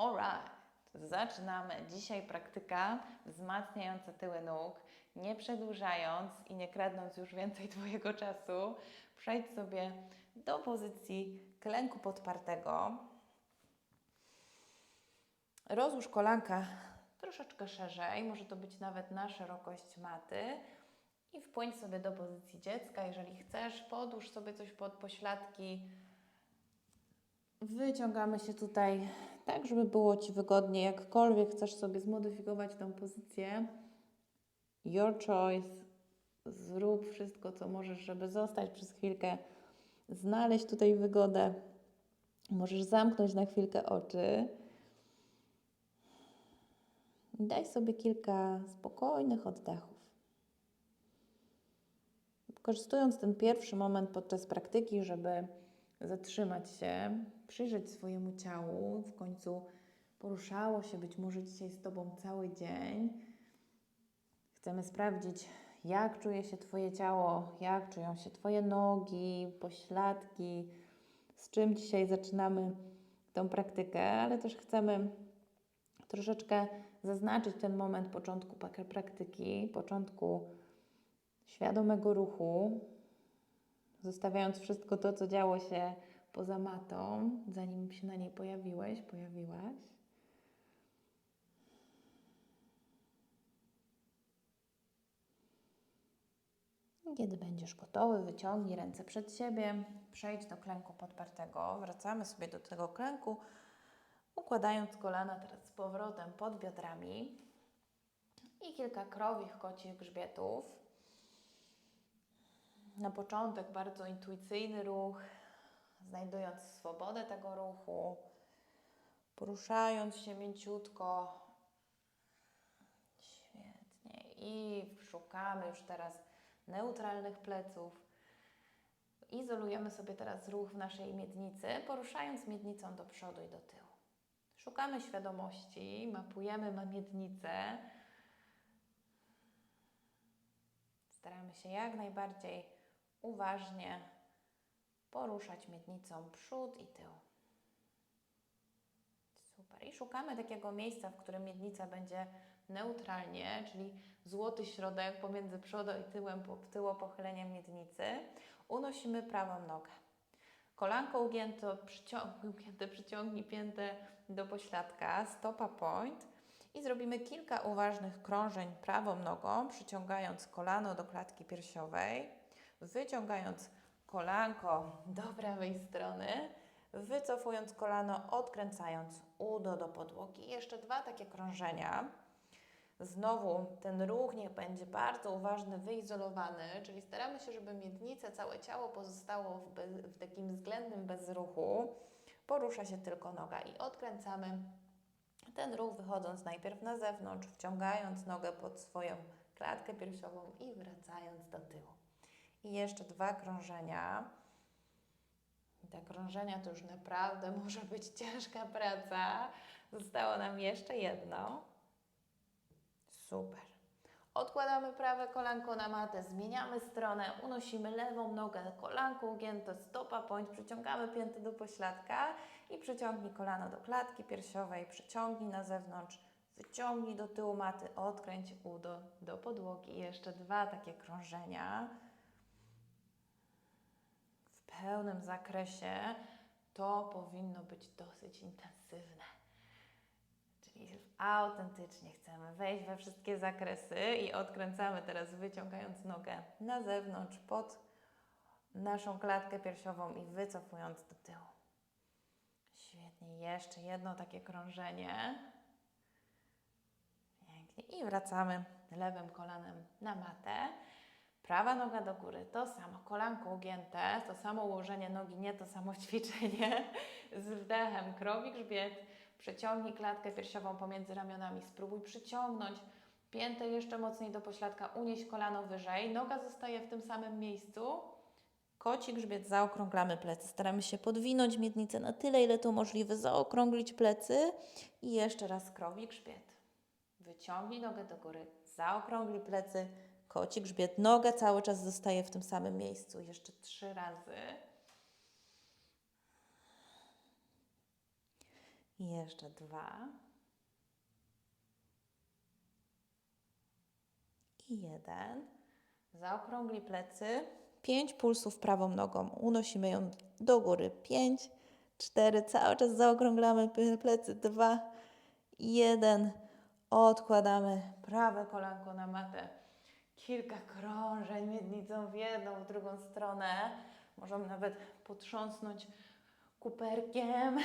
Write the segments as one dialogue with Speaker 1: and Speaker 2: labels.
Speaker 1: Alright, zaczynamy. Dzisiaj praktyka wzmacniająca tyły nóg. Nie przedłużając i nie kradnąc już więcej Twojego czasu, przejdź sobie do pozycji klęku podpartego. Rozłóż kolanka troszeczkę szerzej, może to być nawet na szerokość maty i wpłyń sobie do pozycji dziecka. Jeżeli chcesz, podłóż sobie coś pod pośladki. Wyciągamy się tutaj tak, żeby było Ci wygodnie. Jakkolwiek chcesz sobie zmodyfikować tą pozycję, your choice. Zrób wszystko, co możesz, żeby zostać przez chwilkę, znaleźć tutaj wygodę. Możesz zamknąć na chwilkę oczy. Daj sobie kilka spokojnych oddechów. Wykorzystując ten pierwszy moment podczas praktyki, żeby zatrzymać się, przyjrzeć swojemu ciału, w końcu poruszało się być może dzisiaj z Tobą cały dzień. Chcemy sprawdzić, jak czuje się Twoje ciało, jak czują się Twoje nogi, pośladki, z czym dzisiaj zaczynamy tą praktykę, ale też chcemy troszeczkę zaznaczyć ten moment początku praktyki, początku świadomego ruchu, zostawiając wszystko to, co działo się poza matą, zanim się na niej pojawiłeś, pojawiłaś. Kiedy będziesz gotowy, wyciągnij ręce przed siebie, przejdź do klęku podpartego. Wracamy sobie do tego klęku, układając kolana teraz z powrotem pod biodrami i kilka krowich kocich grzbietów. Na początek bardzo intuicyjny ruch, znajdując swobodę tego ruchu, poruszając się mięciutko. Świetnie. I szukamy już teraz neutralnych pleców. Izolujemy sobie teraz ruch w naszej miednicy, poruszając miednicą do przodu i do tyłu. Szukamy świadomości, mapujemy ma- miednicę. Staramy się jak najbardziej uważnie poruszać miednicą przód i tył. Super. I szukamy takiego miejsca, w którym miednica będzie neutralnie, czyli złoty środek pomiędzy przodem i tyłem, po- tyłopochyleniem miednicy. Unosimy prawą nogę. Kolanko ugięte, przyciąg, ugięte, przyciągnij piętę do pośladka, stopa point i zrobimy kilka uważnych krążeń prawą nogą, przyciągając kolano do klatki piersiowej, wyciągając kolanko do prawej strony, wycofując kolano, odkręcając udo do podłogi. Jeszcze dwa takie krążenia. Znowu ten ruch niech będzie bardzo uważny, wyizolowany, czyli staramy się, żeby miednica, całe ciało pozostało w, be, w takim względnym bezruchu. Porusza się tylko noga i odkręcamy ten ruch wychodząc najpierw na zewnątrz, wciągając nogę pod swoją klatkę piersiową i wracając do tyłu. I jeszcze dwa krążenia. Te krążenia to już naprawdę może być ciężka praca. Zostało nam jeszcze jedno. Super. Odkładamy prawe kolanko na matę, zmieniamy stronę, unosimy lewą nogę, kolanko ugięte, stopa point, przyciągamy pięty do pośladka i przyciągnij kolano do klatki piersiowej, przyciągnij na zewnątrz, wyciągnij do tyłu maty, odkręć udo do podłogi. I jeszcze dwa takie krążenia pełnym zakresie. To powinno być dosyć intensywne. Czyli autentycznie chcemy wejść we wszystkie zakresy i odkręcamy teraz, wyciągając nogę na zewnątrz, pod naszą klatkę piersiową i wycofując do tyłu. Świetnie. Jeszcze jedno takie krążenie. Pięknie. I wracamy lewym kolanem na matę. Prawa noga do góry, to samo, kolanko ugięte, to samo ułożenie nogi, nie to samo ćwiczenie. Z wdechem krowi grzbiet, przeciągnij klatkę piersiową pomiędzy ramionami, spróbuj przyciągnąć piętę jeszcze mocniej do pośladka, unieś kolano wyżej, noga zostaje w tym samym miejscu. Koci grzbiet, zaokrąglamy plecy. Staramy się podwinąć miednicę na tyle, ile to możliwe, zaokrąglić plecy i jeszcze raz krowi grzbiet. Wyciągnij nogę do góry, zaokrąglij plecy, koci grzbiet, noga cały czas zostaje w tym samym miejscu. Jeszcze trzy razy. I jeszcze dwa. I jeden. Zaokrągli plecy. Pięć pulsów prawą nogą. Unosimy ją do góry. Pięć, cztery. Cały czas zaokrąglamy ple- plecy. Dwa, jeden. Odkładamy prawe kolanko na matę. Kilka krążeń miednicą w jedną, w drugą stronę. Możemy nawet potrząsnąć kuperkiem.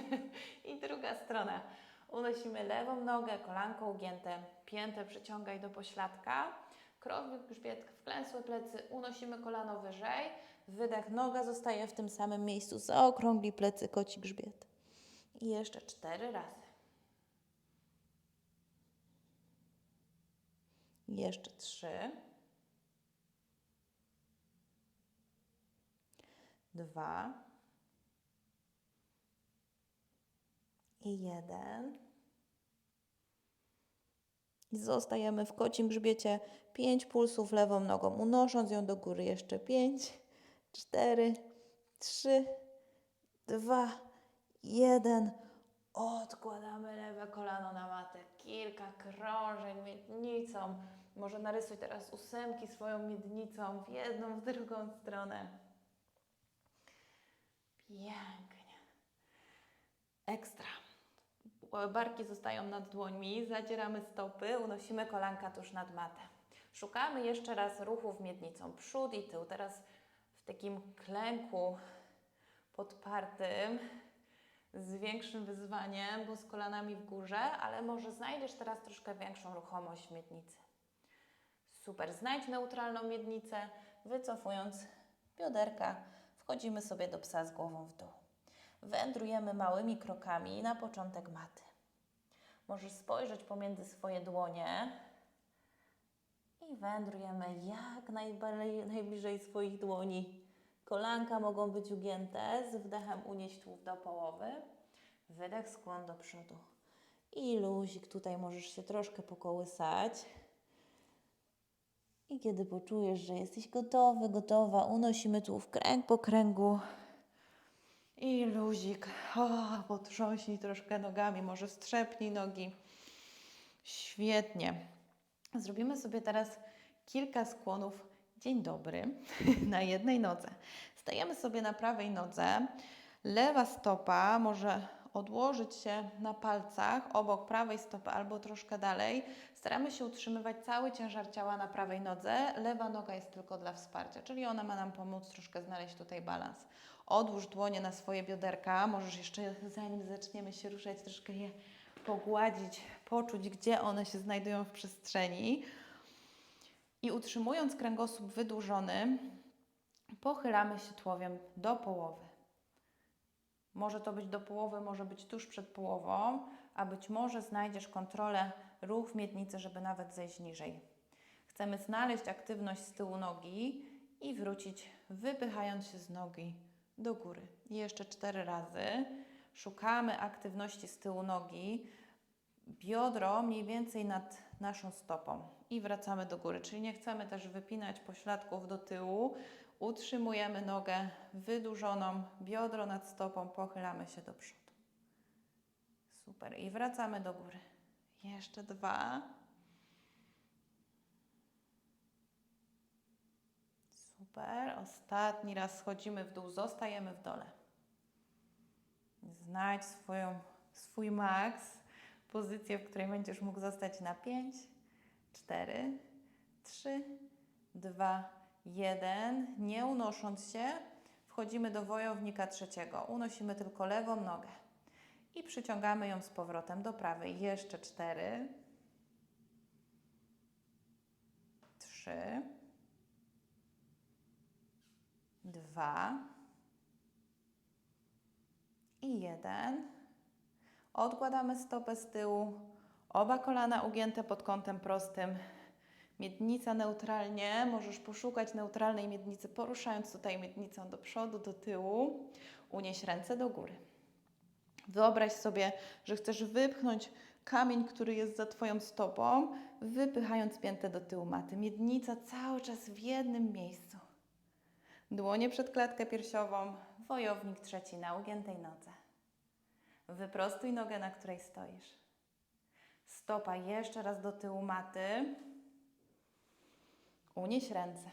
Speaker 1: I druga strona. Unosimy lewą nogę, kolanko ugięte, piętę przyciągaj do pośladka. Krowy, grzbiet, wklęsłe plecy, unosimy kolano wyżej. Wydech, noga zostaje w tym samym miejscu. Zaokrągli plecy, koci grzbiet. I jeszcze cztery razy. Jeszcze trzy. Dwa. I jeden. I zostajemy w kocim grzbiecie. Pięć pulsów lewą nogą, unosząc ją do góry. Jeszcze pięć, cztery, trzy, dwa, jeden. Odkładamy lewe kolano na matę. Kilka krążeń miednicą. Może narysuj teraz ósemki swoją miednicą w jedną, w drugą stronę. Pięknie. Ekstra. Barki zostają nad dłońmi, zadzieramy stopy, unosimy kolanka tuż nad matę. Szukamy jeszcze raz ruchów miednicą, przód i tył. Teraz w takim klęku podpartym, z większym wyzwaniem, bo z kolanami w górze, ale może znajdziesz teraz troszkę większą ruchomość w miednicy. Super, znajdź neutralną miednicę, wycofując bioderka, wchodzimy sobie do psa z głową w dół. Wędrujemy małymi krokami na początek maty. Możesz spojrzeć pomiędzy swoje dłonie i wędrujemy jak najbliżej swoich dłoni. Kolanka mogą być ugięte, z wdechem unieść tułów do połowy, wydech, skłon do przodu. I luzik, tutaj możesz się troszkę pokołysać. I kiedy poczujesz, że jesteś gotowy, gotowa, unosimy tu w kręg po kręgu. I luzik. O, potrząśnij troszkę nogami, może strzepnij nogi. Świetnie. Zrobimy sobie teraz kilka skłonów. Dzień dobry. Na jednej nodze. Stajemy sobie na prawej nodze. Lewa stopa może odłożyć się na palcach obok prawej stopy albo troszkę dalej. Staramy się utrzymywać cały ciężar ciała na prawej nodze. Lewa noga jest tylko dla wsparcia, czyli ona ma nam pomóc troszkę znaleźć tutaj balans. Odłóż dłonie na swoje bioderka. Możesz jeszcze, zanim zaczniemy się ruszać, troszkę je pogładzić, poczuć, gdzie one się znajdują w przestrzeni. I utrzymując kręgosłup wydłużony, pochylamy się tułowiem do połowy. Może to być do połowy, może być tuż przed połową, a być może znajdziesz kontrolę ruch w miednicy, żeby nawet zejść niżej. Chcemy znaleźć aktywność z tyłu nogi i wrócić, wypychając się z nogi do góry. I jeszcze cztery razy. Szukamy aktywności z tyłu nogi, biodro mniej więcej nad naszą stopą i wracamy do góry. Czyli nie chcemy też wypinać pośladków do tyłu. Utrzymujemy nogę wydłużoną, biodro nad stopą, pochylamy się do przodu. Super. I wracamy do góry. Jeszcze dwa. Super. Ostatni raz schodzimy w dół, zostajemy w dole. Znajdź swoją, swój maks, pozycję, w której będziesz mógł zostać na 5, 4, 3, 2, 1. Nie unosząc się, wchodzimy do wojownika trzeciego. Unosimy tylko lewą nogę i przyciągamy ją z powrotem do prawej. Jeszcze 4, 3, dwa i jeden. Odkładamy stopę z tyłu, oba kolana ugięte pod kątem prostym. Miednica neutralnie, możesz poszukać neutralnej miednicy, poruszając tutaj miednicą do przodu, do tyłu. Unieś ręce do góry. Wyobraź sobie, że chcesz wypchnąć kamień, który jest za Twoją stopą, wypychając piętę do tyłu maty. Miednica cały czas w jednym miejscu. Dłonie przed klatkę piersiową, wojownik trzeci na ugiętej nodze. Wyprostuj nogę, na której stoisz. Stopa jeszcze raz do tyłu maty. Unieś ręce.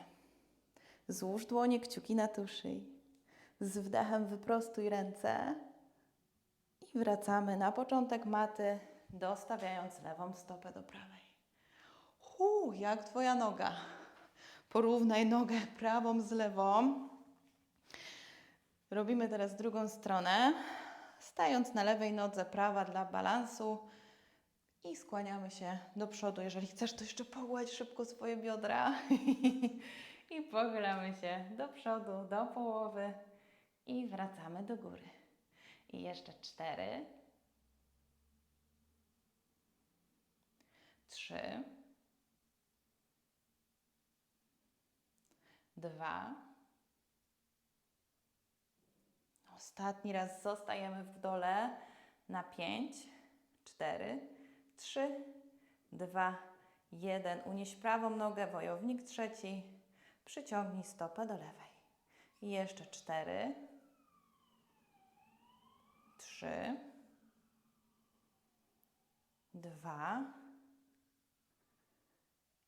Speaker 1: Złóż dłonie, kciuki na tył szyi. Z wdechem wyprostuj ręce i wracamy na początek maty, dostawiając lewą stopę do prawej. Hu, jak Twoja noga? Porównaj nogę prawą z lewą. Robimy teraz drugą stronę, stając na lewej nodze, prawa dla balansu i skłaniamy się do przodu. Jeżeli chcesz, to jeszcze pogładź szybko swoje biodra i pochylamy się do przodu, do połowy i wracamy do góry. I jeszcze cztery, trzy, dwa. Ostatni raz zostajemy w dole na pięć, cztery, trzy, dwa, jeden. Unieś prawą nogę, wojownik trzeci. Przyciągnij stopę do lewej. I jeszcze cztery, trzy, dwa.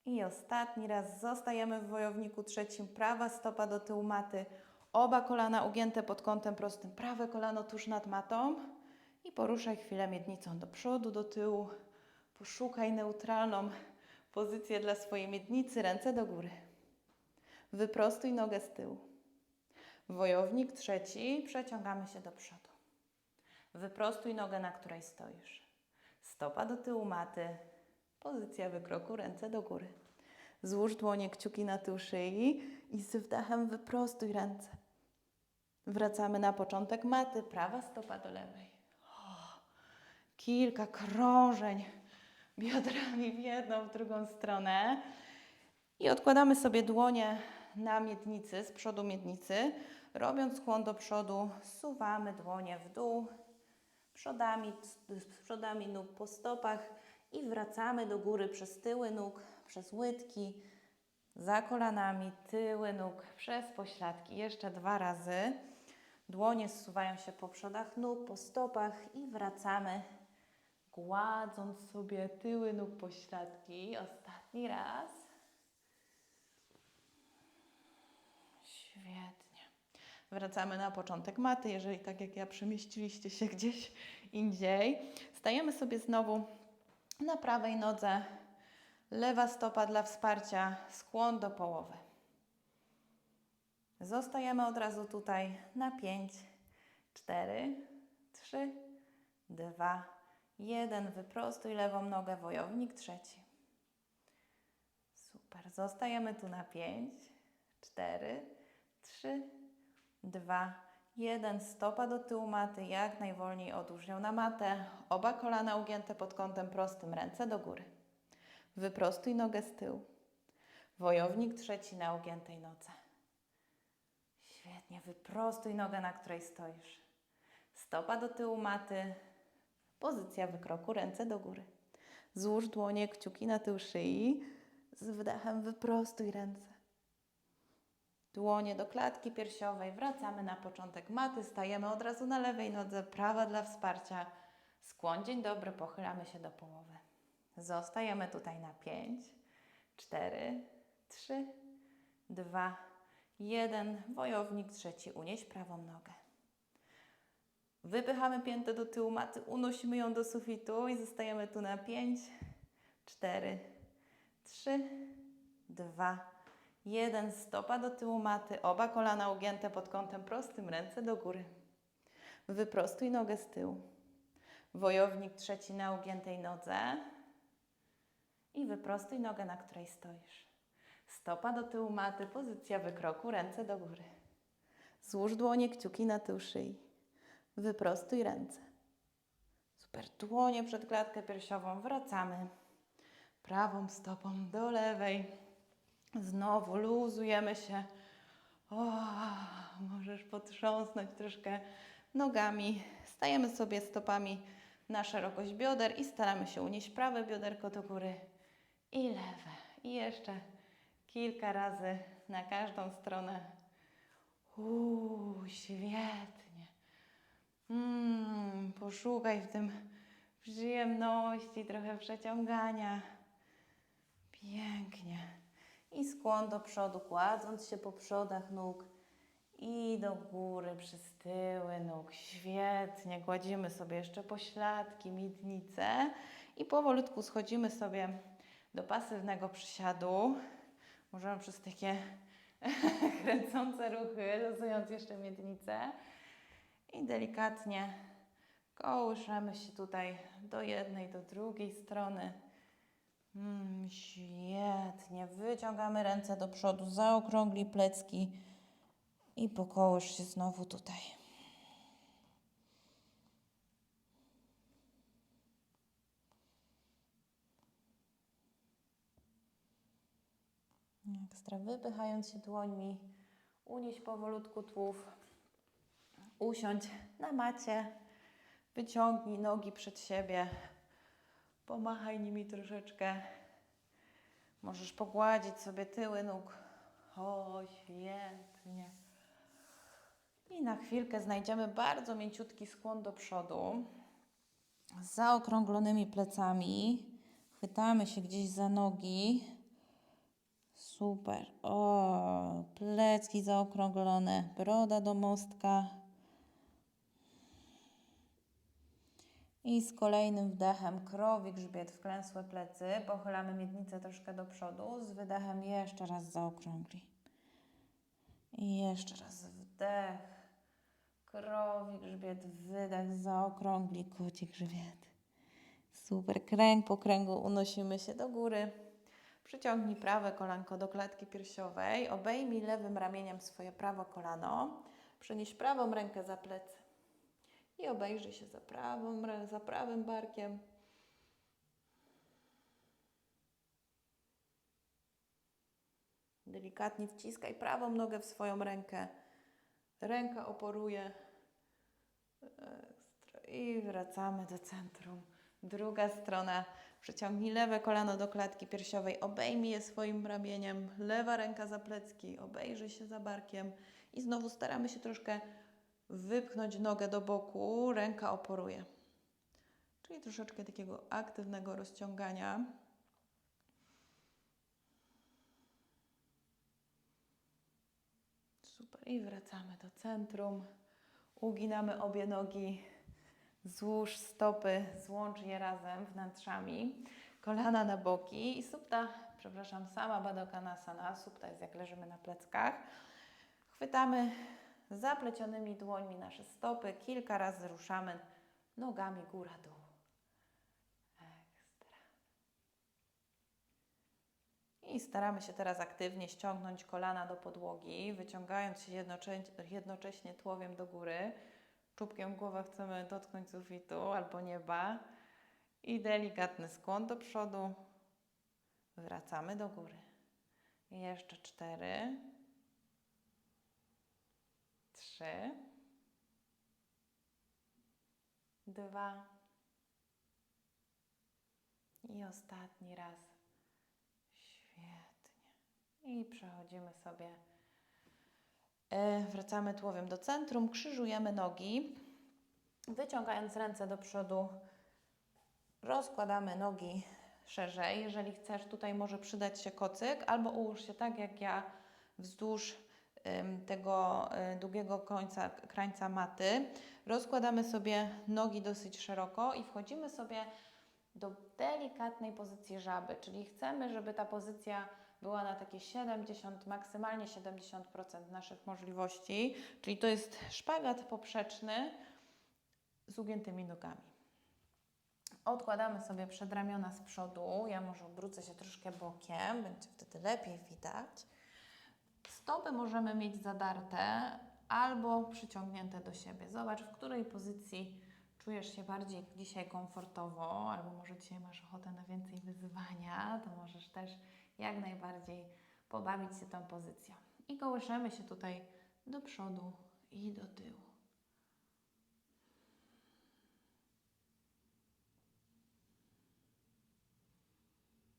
Speaker 1: I ostatni raz zostajemy w wojowniku trzecim. Prawa stopa do tyłu maty. Oba kolana ugięte pod kątem prostym. Prawe kolano tuż nad matą. I poruszaj chwilę miednicą do przodu, do tyłu. Poszukaj neutralną pozycję dla swojej miednicy. Ręce do góry. Wyprostuj nogę z tyłu. Wojownik trzeci. Przeciągamy się do przodu. Wyprostuj nogę, na której stoisz. Stopa do tyłu maty. Pozycja wykroku, ręce do góry. Złóż dłonie, kciuki na tył szyi i z wdechem wyprostuj ręce. Wracamy na początek maty, prawa stopa do lewej. O, kilka krążeń biodrami w jedną, w drugą stronę. I odkładamy sobie dłonie na miednicy, z przodu miednicy. Robiąc skłon do przodu, suwamy dłonie w dół, przodami, przodami nóg po stopach i wracamy do góry przez tyły nóg, przez łydki, za kolanami, tyły nóg, przez pośladki. Jeszcze dwa razy. Dłonie zsuwają się po przodach nóg, po stopach i wracamy, gładząc sobie tyły nóg, pośladki. Ostatni raz. Świetnie. Wracamy na początek maty, jeżeli tak jak ja przemieściliście się gdzieś indziej. Stajemy sobie znowu na prawej nodze, lewa stopa dla wsparcia, skłon do połowy. Zostajemy od razu tutaj na 5, 4, 3, 2, 1. Wyprostuj lewą nogę, wojownik trzeci. Super. Zostajemy tu na 5, 4, 3, 2, 1. Stopa do tyłu maty, jak najwolniej odłóż ją na matę. Oba kolana ugięte pod kątem prostym, ręce do góry. Wyprostuj nogę z tyłu. Wojownik trzeci na ugiętej nodze. Świetnie, wyprostuj nogę, na której stoisz. Stopa do tyłu maty, pozycja wykroku, ręce do góry. Złóż dłonie, kciuki na tył szyi. Z wdechem wyprostuj ręce. Dłonie do klatki piersiowej. Wracamy na początek maty. Stajemy od razu na lewej nodze. Prawa dla wsparcia. Skłon dzień dobry. Pochylamy się do połowy. Zostajemy tutaj na 5, 4, 3, 2, 1. Wojownik trzeci. Unieś prawą nogę. Wypychamy piętę do tyłu maty. Unosimy ją do sufitu i zostajemy tu na 5, 4, 3, 2, Jeden stopa do tyłu maty, oba kolana ugięte pod kątem prostym, ręce do góry. Wyprostuj nogę z tyłu. Wojownik trzeci na ugiętej nodze. I wyprostuj nogę, na której stoisz. Stopa do tyłu maty, pozycja wykroku, ręce do góry. Złóż dłonie, kciuki na tył szyi. Wyprostuj ręce. Super. Dłonie przed klatkę piersiową. Wracamy prawą stopą do lewej. Znowu luzujemy się. O, możesz potrząsnąć troszkę nogami. Stajemy sobie stopami na szerokość bioder i staramy się unieść prawe bioderko do góry i lewe. I jeszcze kilka razy na każdą stronę. Uuu, świetnie. Mm, poszukaj w tym przyjemności, trochę przeciągania. Pięknie. I skłon do przodu, kładąc się po przodach nóg i do góry przez tyły nóg. Świetnie. Kładziemy sobie jeszcze pośladki, miednicę i powolutku schodzimy sobie do pasywnego przysiadu. Możemy przez takie kręcące ruchy, losując jeszcze miednicę. I delikatnie kołyszemy się tutaj do jednej, do drugiej strony. Mm, świetnie. Wyciągamy ręce do przodu, zaokrągli plecki i pokołysz się znowu tutaj. Ekstra. Wypychając się dłońmi, unieś powolutku tułów. Usiądź na macie. Wyciągnij nogi przed siebie. Pomachaj nimi troszeczkę. Możesz pogładzić sobie tyły nóg. O, świetnie. I na chwilkę znajdziemy bardzo mięciutki skłon do przodu. Z zaokrąglonymi plecami. Chwytamy się gdzieś za nogi. Super. O, plecki zaokrąglone, broda do mostka. I z kolejnym wdechem krowi grzbiet, wklęsłe plecy. Pochylamy miednicę troszkę do przodu. Z wydechem jeszcze raz zaokrągli. I jeszcze raz wdech. Krowi grzbiet, wydech, zaokrągli koci grzbiet. Super. Kręg po kręgu unosimy się do góry. Przyciągnij prawe kolanko do klatki piersiowej. Obejmij lewym ramieniem swoje prawe kolano. Przenieś prawą rękę za plecy. I obejrzyj się za, prawą, za prawym barkiem. Delikatnie wciskaj prawą nogę w swoją rękę. Ręka oporuje. Ekstra. I wracamy do centrum. Druga strona. Przeciągnij lewe kolano do klatki piersiowej, obejmij je swoim ramieniem, lewa ręka za plecki, obejrzyj się za barkiem i znowu staramy się troszkę wypchnąć nogę do boku, ręka oporuje. Czyli troszeczkę takiego aktywnego rozciągania. Super. I wracamy do centrum. Uginamy obie nogi. Złóż stopy, złącz je razem wnętrzami. Kolana na boki i supta, przepraszam, sama Badokanasana. Supta jest jak leżymy na pleckach. Chwytamy zaplecionymi dłońmi nasze stopy. Kilka razy ruszamy nogami góra-dół. Ekstra. I staramy się teraz aktywnie ściągnąć kolana do podłogi, wyciągając się jednocze- jednocześnie tułowiem do góry. Czubkiem głowy chcemy dotknąć sufitu albo nieba. I delikatny skłon do przodu. Wracamy do góry. Jeszcze cztery. Trzy. Dwa. I ostatni raz. Świetnie. I przechodzimy sobie E, Wracamy tułowiem do centrum, krzyżujemy nogi, wyciągając ręce do przodu, rozkładamy nogi szerzej. Jeżeli chcesz, tutaj może przydać się kocyk, albo ułóż się tak jak ja wzdłuż tego y, długiego końca, krańca maty. Rozkładamy sobie nogi dosyć szeroko i wchodzimy sobie do delikatnej pozycji żaby, czyli chcemy, żeby ta pozycja była na takie 70, maksymalnie 70% naszych możliwości, czyli to jest szpagat poprzeczny z ugiętymi nogami. Odkładamy sobie przedramiona z przodu. Ja może obrócę się troszkę bokiem, będzie wtedy lepiej widać. Stopy możemy mieć zadarte albo przyciągnięte do siebie. Zobacz, w której pozycji czujesz się bardziej dzisiaj komfortowo, albo może dzisiaj masz ochotę na więcej wyzwania, to możesz też jak najbardziej pobawić się tą pozycją. I kołyszemy się tutaj do przodu i do tyłu.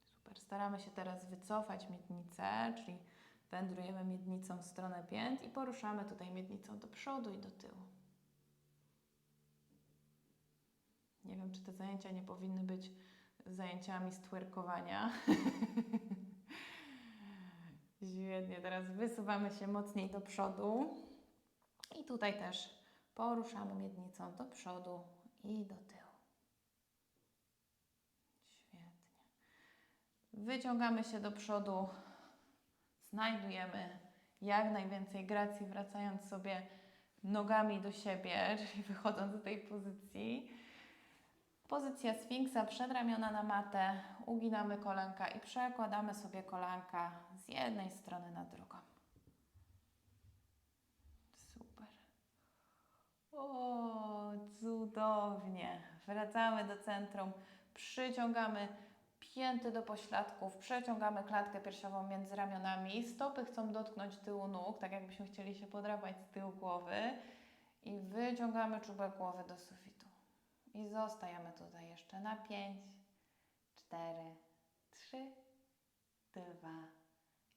Speaker 1: Super. Staramy się teraz wycofać miednicę, czyli wędrujemy miednicą w stronę pięt i poruszamy tutaj miednicą do przodu i do tyłu. Nie wiem, czy te zajęcia nie powinny być zajęciami z twerkowania. Świetnie, teraz wysuwamy się mocniej do przodu. I tutaj też poruszamy miednicą do przodu i do tyłu. Świetnie. Wyciągamy się do przodu, znajdujemy jak najwięcej gracji, wracając sobie nogami do siebie, czyli wychodząc z tej pozycji. Pozycja sfinksa, przedramiona na matę, uginamy kolanka i przekładamy sobie kolanka z jednej strony na drugą. Super. O, cudownie. Wracamy do centrum, przyciągamy pięty do pośladków, przeciągamy klatkę piersiową między ramionami. Stopy chcą dotknąć tyłu nóg, tak jakbyśmy chcieli się podrapać z tyłu głowy. I wyciągamy czubek głowy do sufitu. I zostajemy tutaj jeszcze na 5, 4, 3, 2,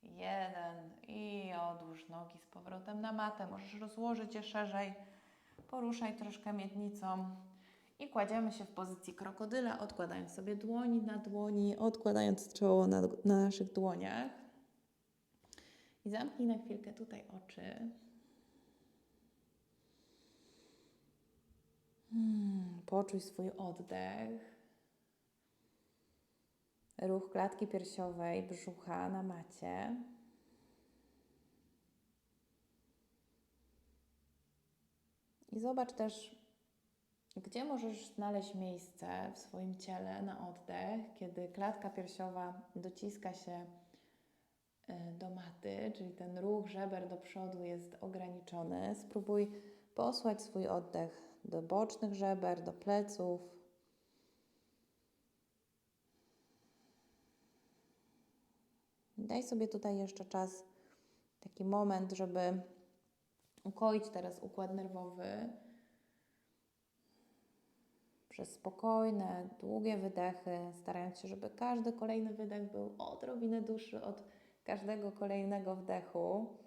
Speaker 1: 1 i odłóż nogi z powrotem na matę. Możesz rozłożyć je szerzej, poruszaj troszkę miednicą i kładziemy się w pozycji krokodyla, odkładając sobie dłoni na dłoni, odkładając czoło na, na naszych dłoniach. I zamknij na chwilkę tutaj oczy. Hmm, poczuj swój oddech. Ruch klatki piersiowej, brzucha na macie. I zobacz też, gdzie możesz znaleźć miejsce w swoim ciele na oddech, kiedy klatka piersiowa dociska się y, do maty, czyli ten ruch żeber do przodu jest ograniczony. Spróbuj posłać swój oddech do bocznych żeber, do pleców. Daj sobie tutaj jeszcze czas, taki moment, żeby ukoić teraz układ nerwowy przez spokojne, długie wydechy, starając się, żeby każdy kolejny wydech był odrobinę dłuższy od każdego kolejnego wdechu.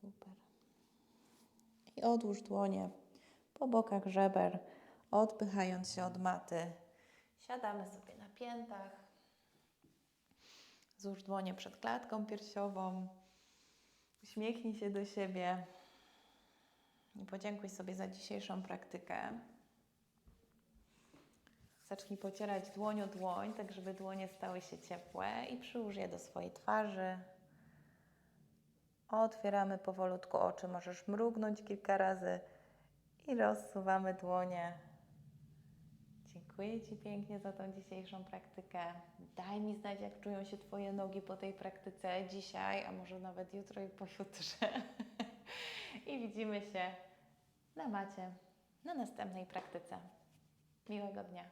Speaker 1: Super. I odłóż dłonie po bokach żeber, odpychając się od maty. Siadamy sobie na piętach. Złóż dłonie przed klatką piersiową. Uśmiechnij się do siebie i podziękuj sobie za dzisiejszą praktykę. Zacznij pocierać dłoń o dłoń, tak żeby dłonie stały się ciepłe i przyłóż je do swojej twarzy. Otwieramy powolutku oczy, możesz mrugnąć kilka razy i rozsuwamy dłonie. Dziękuję Ci pięknie za tą dzisiejszą praktykę. Daj mi znać, jak czują się Twoje nogi po tej praktyce dzisiaj, a może nawet jutro i pojutrze. I widzimy się na macie na następnej praktyce. Miłego dnia.